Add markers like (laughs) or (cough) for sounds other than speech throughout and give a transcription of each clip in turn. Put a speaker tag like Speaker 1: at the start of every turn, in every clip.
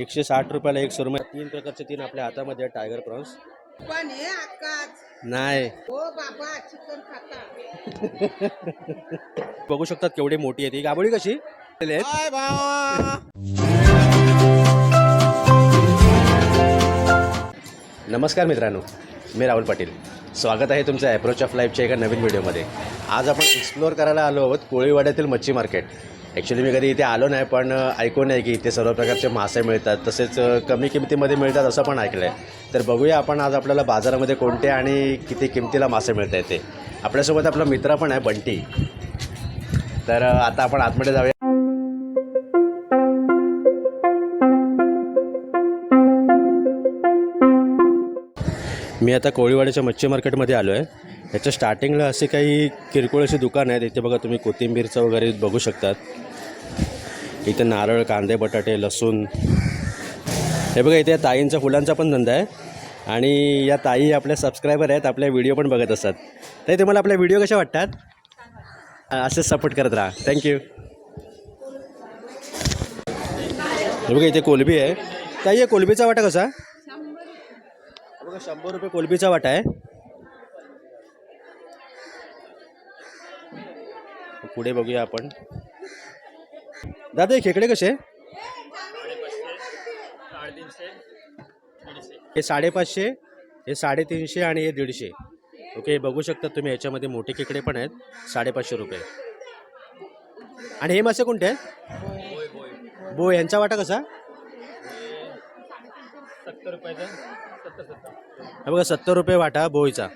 Speaker 1: एकशे साठ रुपयाला एक सुरमई. तीन प्रकारचे तीन आपल्या हातामध्ये आहेत टायगर प्रॉन्स
Speaker 2: पण हे
Speaker 1: नाही.
Speaker 2: हो बाबा चिकन खाता. (laughs)
Speaker 1: बघू शकतात केवढी मोठी आहे ती. गाबोळी कशी? नमस्कार मित्रांनो मी राहुल पाटील. स्वागत आहे तुमचं ॲप्रोच ऑफ लाईफच्या एका नवीन व्हिडिओमध्ये आज आपण एक्सप्लोअर करायला आलो आहोत कोळीवाड्यातील मच्छी मार्केट ॲक्च्युली मी कधी इथे आलो नाही पण ऐकून आहे की इथे सर्व प्रकारचे मासे मिळतात. तसेच कमी किमतीमध्ये मिळतात असं पण ऐकलं आहे तर बघूया आपण आज आपल्याला बाजारामध्ये कोणते आणि किती किमतीला मासे मिळत आहेत ते. आपल्यासोबत आपला मित्र पण आहे बंटी. तर आता आपण आतमध्ये जाऊया. मी आता कोळीवाड्याच्या मच्छी मार्केटमध्ये आलो आहे ह्याच्या स्टार्टिंगला असे काही किरकोळ असे दुकान आहेत. इथे बघा तुम्ही कोथिंबीरचं वगैरे बघू शकतात. इथे नारळ कांदे बटाटे लसूण. हे बघा इथे ताईंचा फुलांचा पण धंदा आहे. आणि या ताई आपल्या सबस्क्रायबर आहेत आपल्या व्हिडिओ पण बघत असतात. ताई तुम्हाला आपल्या व्हिडिओ कशा वाटतात? असेच सपोर्ट करत राहा. थँक्यू हे बघा इथे कोलबी आहे. ताई आहे कोलबीचा वाटा कसा? बघा शंभर रुपये कोलबीचा वाटा आहे. पुढे बघूया आपण. दादा हे खेकडे कसे? हे साडेपाचशे हे साडेतीनशे आणि हे दीडशे. ओके बघू शकता तुम्ही याच्यामध्ये मोठे खेकडे पण आहेत. साडेपाचशे रुपये. आणि हे मासे कोणते आहेत? बो यांचा वाटा कसा? हा बघा सत्तर रुपये वाटा बोईचा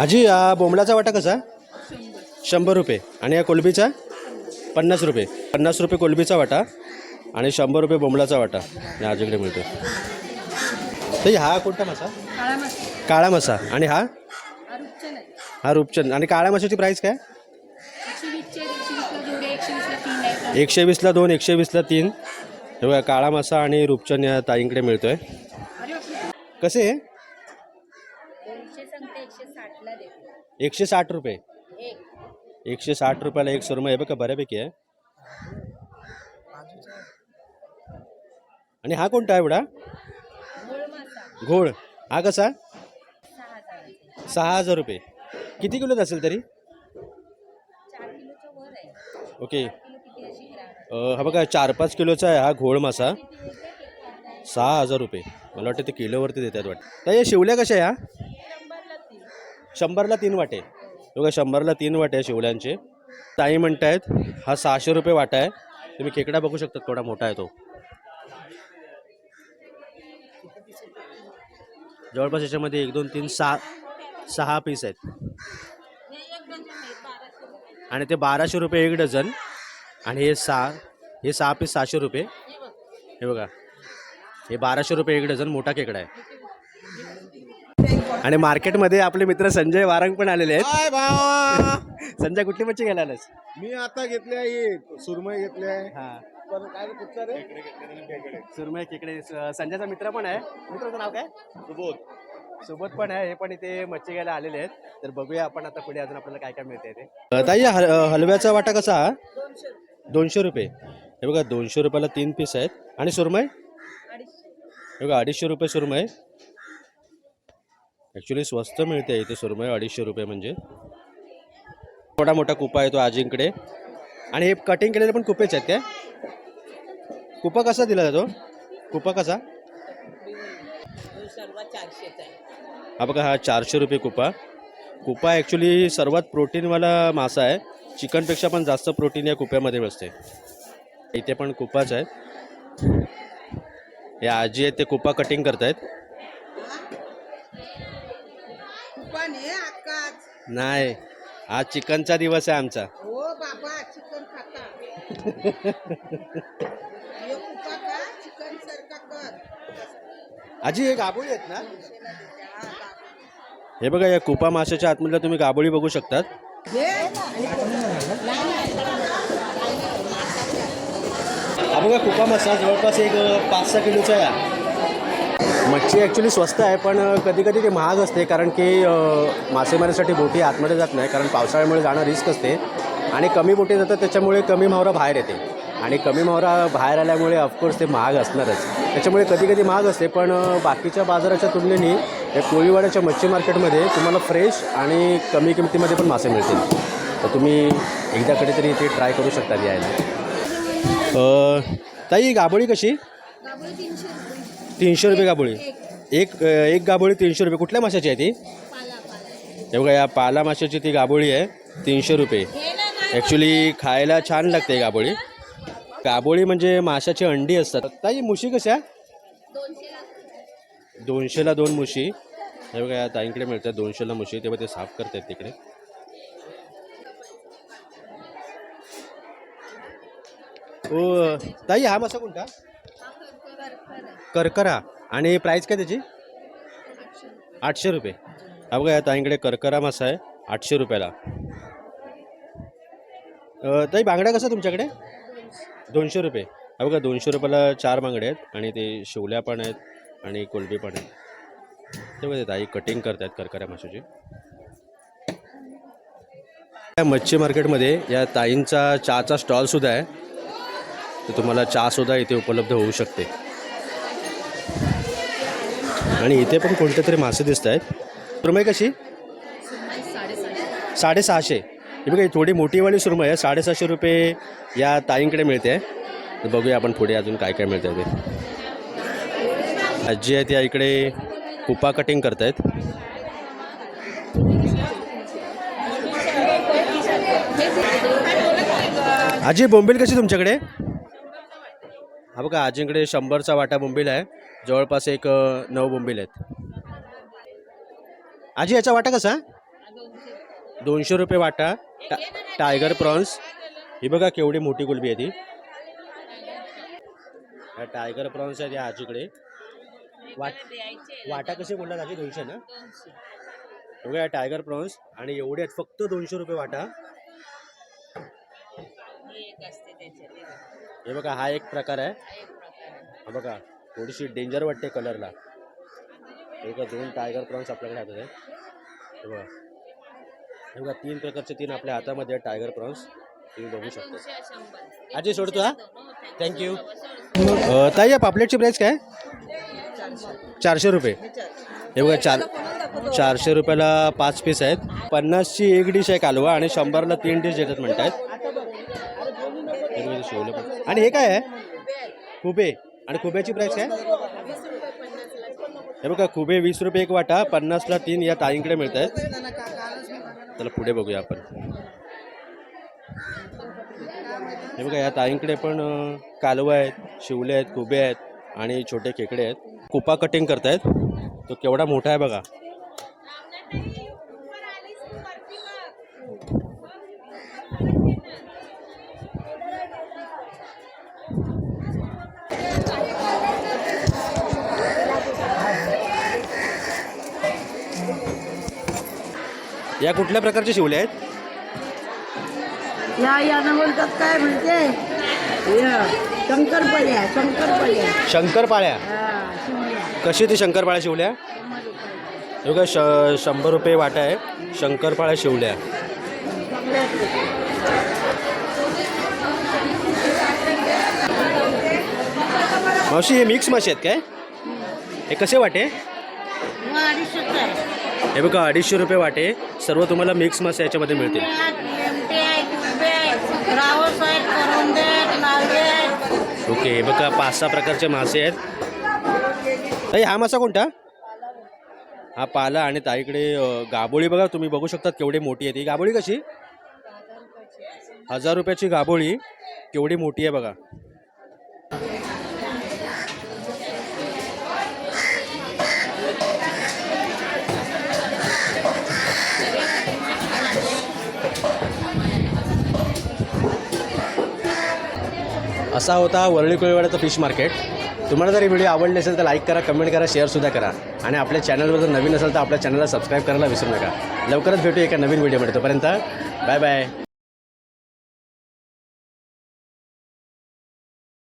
Speaker 1: आजी हा बोंबलाचा वाटा कसा? शंभर रुपये. आणि या कोलबीचा? पन्नास रुपये. पन्नास रुपये कोलबीचा वाटा आणि शंभर रुपये बोंबलाचा वाटा. या आजीकडे मिळतो तर हा कोणता मासा?
Speaker 2: काळा मासा.
Speaker 1: आणि हा? हा रूपचंद आणि काळ्या माशाची प्राईस काय?
Speaker 2: एकशे वीसला
Speaker 1: दोन एकशे वीसला तीन. हे बघा काळा मासा आणि रूपचंद या ताईंकडे. कसे आहे
Speaker 2: दोनशे सांगते एकशे साठला देते
Speaker 1: एकशे साठ रुपये?
Speaker 2: एक.
Speaker 1: एकशे साठ रुपयाला एक सुरमई आहे बघा बऱ्यापैकी आहे. आणि हा कोणता आहे एवढा?
Speaker 2: घोळ
Speaker 1: हा कसा?
Speaker 2: सहा हजार.
Speaker 1: रुपये. किती किलोत असेल तरी? ओके. हा बघा चार पाच किलोचा आहे हा घोळ मासा. सहा हजार रुपये. मला वाटतं ते किलोवरती देतात वाटतं. या शिवल्या कशा ह्या शंभरला तीन वाटे. बघा शंभरला तीन वाटे आहे शिवल्यांचे. ताई म्हणतायत हा सहाशे रुपये वाटा आहे. तुम्ही खेकडा बघू शकता थोडा मोठा आहे तो. जवळपास याच्यामध्ये एक दोन तीन सहा सहा पीस आहेत. आणि ते बाराशे रुपये एक डझन. आणि हे सहा हे सहा पीस सहाशे रुपये. हे बघा हे बाराशे रुपये एक डझन मोठा खेकडा आहे. आणि मार्केटमध्ये आपले मित्र संजय वारंग पण आलेले आहेत.
Speaker 3: काय भावा.
Speaker 1: संजय कुठली मच्छी घ्यायला आलास
Speaker 3: मी आता घेतले आहे सुरमई घेतले आहे.
Speaker 1: हा.
Speaker 3: पण काय रे, कुठचा रे?
Speaker 1: सुरमई खेकडे. स- संजयचा मित्र पण आहे. मित्राचं नाव काय?
Speaker 3: सुबोध.
Speaker 1: सोबत पण आहे. हे पण इथे मच्छी घ्यायला आलेले आहेत. तर बघूया आपण आता पुढे अजून आपल्याला काय काय मिळते ते. ताई हल हलव्याचा वाटा कसा हा? दोनशे रुपये. हे बघा दोनशे रुपयाला तीन पीस आहेत. आणि सुरमई? हे बघा अडीचशे रुपये सुरमई. ॲक्च्युली स्वस्त मिळते इथे सुरमई अडीचशे रुपये म्हणजे. मोठा मोठा कुपा आहे तो आजींकडे. आणि हे कटिंग केलेले पण कुपेच आहेत काय? कुपा कसा दिला जातो? कुपा कसा? हा बघा हा चारशे रुपये कुपा. कुपा ॲक्च्युली सर्वात प्रोटीनवाला मासा आहे. चिकनपेक्षा पण जास्त प्रोटीन या कुप्यामध्ये असते इथे पण कुपाच आहेत. हे आजी आहेत ते कुपा कटिंग करतायत
Speaker 2: पण हे आकाच
Speaker 1: नाही. आज चिकनचा दिवस आहे आमचा.
Speaker 2: हो बाबा चिकन खाता. कुपा का? चिकन सारखा कर.
Speaker 1: आजी हे गाबोळी आहेत ना?
Speaker 2: हा,
Speaker 1: बघा या कुपा माशाच्या आतमधल्या तुम्ही गाबोळी बघू शकतात. हा? बघा कुपा मासा जवळपास एक पाच सहा किलोचा आहे. हा. मच्छी ॲक्च्युली स्वस्त आहे पण कधी कधी ते महाग असते कारण की मासेमारीसाठी बोटी आतमध्ये जात नाही कारण पावसाळ्यामुळे जाणं रिस्क असते. आणि कमी बोटी जातात त्याच्यामुळे कमी मावरा बाहेर येते. आणि कमी मावरा बाहेर आल्यामुळे ऑफकोर्स ते महाग असणारच. त्याच्यामुळे कधी कधी महाग असते पण बाकीच्या बाजाराच्या तुलनेने या कोळीवाड्याच्या मच्छी मार्केटमध्ये तुम्हाला फ्रेश आणि कमी किमतीमध्ये पण मासे मिळतील. तर तुम्ही एकदा कधीतरी इथे ट्राय करू शकता यायला. ताई गाबोळी कशी?
Speaker 4: तीनशे रुपये
Speaker 1: गाबोळी. एक. एक गाबोळी तीनशे रुपये. कुठल्या माशाची आहे ती? हे बघा या पाला माशाची ती गाबोळी आहे. तीनशे रुपये. ॲक्च्युली खायला छान लागते गाबोळी. गाबोळी म्हणजे माशाची अंडी असतात. ताई मुशी कशा? दोनशेला. दोन मुशी. हे बघा या ताईंकडे मिळतात दोनशेला मुशी. तेव्हा ते साफ करतात तिकडे. ओ ताई हा मासा कोणता? करकरा. आणि प्राईस काय त्याची? आठशे रुपये. हा बघा या ताईंकडे करकरा मासा आहे आठशे रुपयाला. ताई बांगड्या कसं तुमच्याकडे? दोनशे रुपये. हा बघा दोनशे रुपयाला चार बांगडे आहेत आणि ते शिवल्या पण आहेत आणि कोलबी पण आहेत. ते बघा ताई कटिंग करतायत करकऱ्या माशाची. या मच्छी मार्केटमध्ये या ताईंचा चहाचा स्टॉलसुद्धा आहे. तर तुम्हाला चहासुद्धा इथे उपलब्ध होऊ शकते. आणि इथे पण कोणते तरी मासे दिसत आहेत. सुरमई कशी? साडेसहाशे. ही बघा थोडी मोठीवाली सुरमई आहे. साडेसहाशे रुपये या ताईंकडे मिळते. तर बघूया आपण पुढे अजून काय काय मिळतं ते. आजी आहेत या इकडे. कुपा कटिंग करत आहेत आजी बोंबील कशी तुमच्याकडे? हा बघा आजींकडे शंभरचा वाटा बोंबील आहे. जवळपास एक नऊ बोंबील आहेत. आजी याचा वाटा कसा? दोनशे रुपये वाटा. टा टायगर प्रॉन्स. ही बघा केवढी मोठी गुलबी आहे ती. टायगर प्रॉन्स आहेत या आजीकडे. वाट वाटा कसे बोलला आजी? दोनशे ना? बघा या टायगर प्रॉन्स. आणि एवढे आहेत फक्त दोनशे रुपये वाटा. हे बघा हा एक प्रकार आहे. हा बघा. थोडीशी डेंजर वाटते कलरला हे बघा दोन टायगर प्रॉन्स आपल्याकडे हातात आहेत हे बघा. हे बघा तीन प्रकारचे तीन आपल्या हातामध्ये आहेत टायगर प्रॉन्स तुम्ही बघू शकता. आजी सोडतो हा? थँक्यू ताई या पापलेटची प्राईस काय? चारशे रुपये. हे बघा चार चारशे रुपयाला पाच पीस आहेत. पन्नासची एक डिश आहे कालवा आणि शंभरला तीन डिश देतात म्हणतात हे बघा, ते शेवले पण. आणि हे काय आहे? खुबे आणि खुब्याची प्राईस काय? हे बघा खुबे वीस रुपये एक वाटा पन्नासला तीन या ताईंकडे मिळत आहेत चला पुढे बघूया आपण. हे बघा या ताईंकडे पण अं, कालवा आहेत शिवले आहेत खुबे आहेत आणि छोटे खेकडे आहेत. कुपा कटिंग करतायत. तो केवढा मोठा आहे बघा. या कुठल्या प्रकारचे शिवले आहेत?
Speaker 2: या यानं बोलतात काय म्हणते? या, शंकरपाळ्या शंकरपाळ्या.
Speaker 1: शंकरपाळ्या.
Speaker 2: हा, शिवल्या.
Speaker 1: कशी ती शंकरपाळ्या शिवल्या? हे बघा श शंभर रुपये वाटा आहे. शंकरपाळ्या शिवल्या. मावशी हे मिक्स मासे आहेत काय? हे कसे वाटे. हे बघा अडीचशे रुपये वाटे. सर्व तुम्हाला मिक्स मासे याच्यामध्ये मिळतील. ओके हे बघा पाच सहा प्रकारचे मासे आहेत. ताई हा मासा कोणता? हा पाला आणि ताईकडे गाबोळी बघा तुम्ही बघू शकता केवढी मोठी आहे ती. गाबोळी कशी? हजार रुपयाची गाबोळी केवढी मोठी आहे बघा. असा होता वरळी कोळीवाड्याचं फिश मार्केट तुम्हाला जर ही व्हिडिओ आवडली असेल तर लाईक करा कमेंट करा शेअरसुद्धा करा. आणि आपल्या चॅनलवर जर नवीन असेल तर आपल्या चॅनलला सबस्क्राईब करायला विसरू नका. लवकरच भेटू एका नवीन व्हिडिओमध्ये तोपर्यंत बाय बाय